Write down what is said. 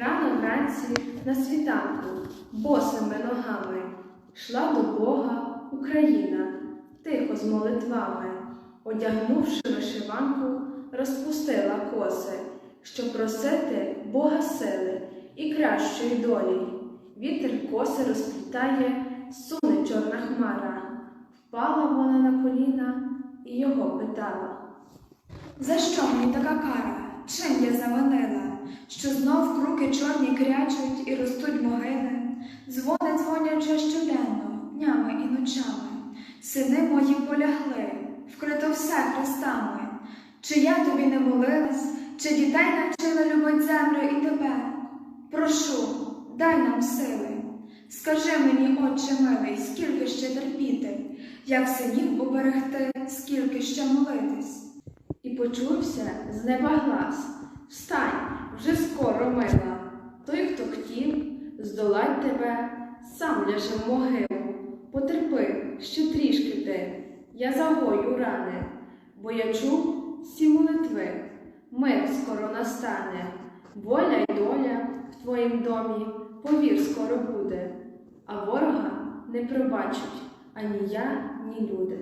Рано вранці на світанку, босими ногами, йшла до Бога Україна, тихо з молитвами, одягнувши вишиванку, розпустила коси, щоб просити Бога сили і кращої долі. Вітер коси розплітає, суне чорна хмара. Впала вона на коліна і його питала. За що мені така кара? Чим я завинила? Що знов чорні крячуть і ростуть могили, дзвони дзвонячи щоденно, днями і ночами. Сини мої полягли, вкрито все хрестами. Чи я тобі не молилась, чи дітей навчила любить землю і тебе? Прошу, дай нам сили. Скажи мені, отче милий, скільки ще терпіти, як синів уберегти, скільки ще молитись. І почувся з неба глас. Здолать тебе, сам ляже в могилу. Потерпи, ще трішки ти, я загою рани, бо я чув всі молитви. Мир скоро настане, воля й доля в твоїм домі, повір, скоро буде, а ворога не пробачать ані я, ні люди.